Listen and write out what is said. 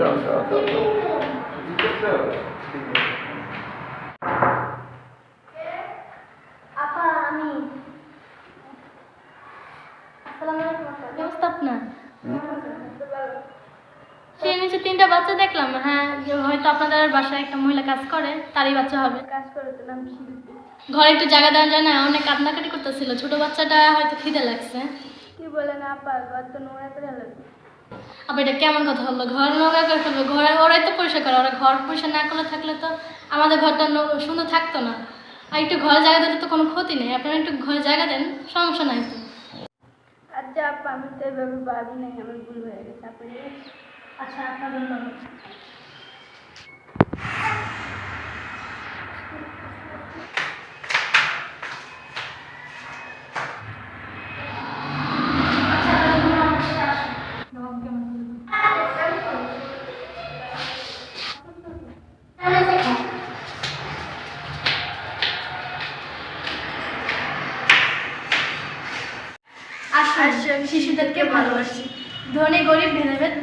যাও যাও যাও যাও আপা আমি। আসসালামু আলাইকুম আপা। ব্যবস্থা আপনার? সে নিচে তিনটা বাচ্চা দেখলাম হ্যাঁ যে হয়তো আপনাদের বাসায় একটা মহিলা কাজ করে তারই বাচ্চা হবে। কাজ করে তো নাম ঘরে একটু জায়গা দেওয়া যায় না অনেক কান্নাকাটি করতেছিল ছোট বাচ্চাটা হয়তো খিদে লাগছে। কি বলেন আপা ঘর তো নোংরা করে আবার এটা কেমন কথা হলো? ঘর নোংরা করে ফেলবে ঘরে ওরাই তো পরিষ্কার করে, ওরা ঘর পরিষ্কার না করলে থাকলে তো আমাদের ঘরটা সুন্দর থাকতো না। আর একটু ঘরে জায়গা দিলে তো কোনো ক্ষতি নেই। আপনারা একটু ঘরে জায়গা দেন, সমস্যা নাই তো। আচ্ছা আপা, আমি তো এভাবে ভাবি নাই, আমার ভুল হয়ে গেছে। আপনি আচ্ছা আপনার ধন্যবাদ আসুন শিশুদেরকে ভালোবাসি। ধনী গরিব ভেদাভেদ